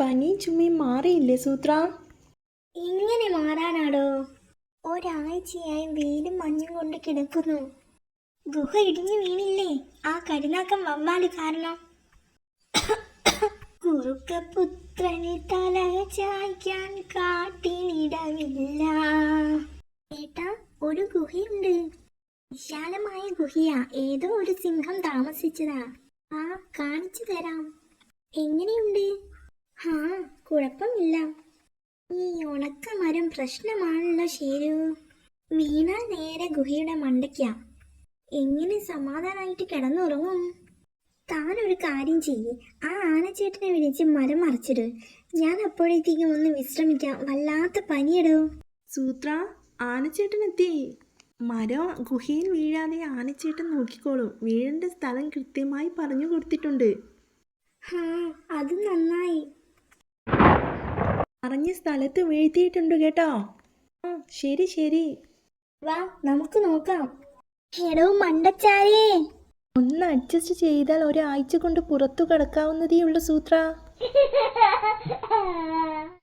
പനിയും ചുമയും മാറിയില്ലേ സൂത്ര? എങ്ങനെ മാറാനാടോ? ഒരാഴ്ചയായി വെയിലും മഞ്ഞും കൊണ്ട് കിടക്കുന്നു. ഗുഹ ഇടിഞ്ഞു വീണില്ലേ? ആ കരുനാക്കം വവ്വാൽ കാരണം. കുറുക്കപുത്രനെ തല ചായ്ക്കാൻ കാട്ടിനിടവില്ല. ഏട്ടാ ഒരു ഗുഹയുണ്ട്. വിശാലമായ ഗുഹയാ. ഏതോ ഒരു സിംഹം താമസിച്ചതാ. ആ കാണിച്ചു തരാം. എങ്ങനെയുണ്ട്? ഹാ കുഴപ്പമില്ല. ഈ ഉണക്കമരം പ്രശ്നമാണല്ലോ ശരു. വീണാൽ നേരെ ഗുഹയുടെ മണ്ടയ്ക്കാ. എങ്ങനെ സമാധാനമായിട്ട് കിടന്നുറങ്ങും? താൻ ഒരു കാര്യം ചെയ്യ്. ആ ആനച്ചേട്ടനെ വിളിച്ച് മരം മറിച്ചിട്. ഞാൻ അപ്പോഴത്തേക്കും ഒന്ന് വിശ്രമിക്കാം. വല്ലാത്ത പനിയിടോ. സൂത്ര ആനച്ചേട്ടൻ എത്തി. മരം ഗുഹയിൽ വീഴാതെ ആനച്ചേട്ടൻ നോക്കിക്കോളും. വീഴേണ്ട സ്ഥലം കൃത്യമായി പറഞ്ഞു കൊടുത്തിട്ടുണ്ട്. ഹാ അത് നന്നായി. പറഞ്ഞ സ്ഥലത്ത് വീഴ്ത്തിയിട്ടുണ്ട് കേട്ടോ. ആ ശരി ശരി. വാ നമുക്ക് നോക്കാം. എടോ മണ്ടച്ചാരേ ഒന്ന് അഡ്ജസ്റ്റ് ചെയ്താൽ ഒരാഴ്ച കൊണ്ട് പുറത്തു കിടക്കാവുന്നതേ ഉള്ളൂ സൂത്ര.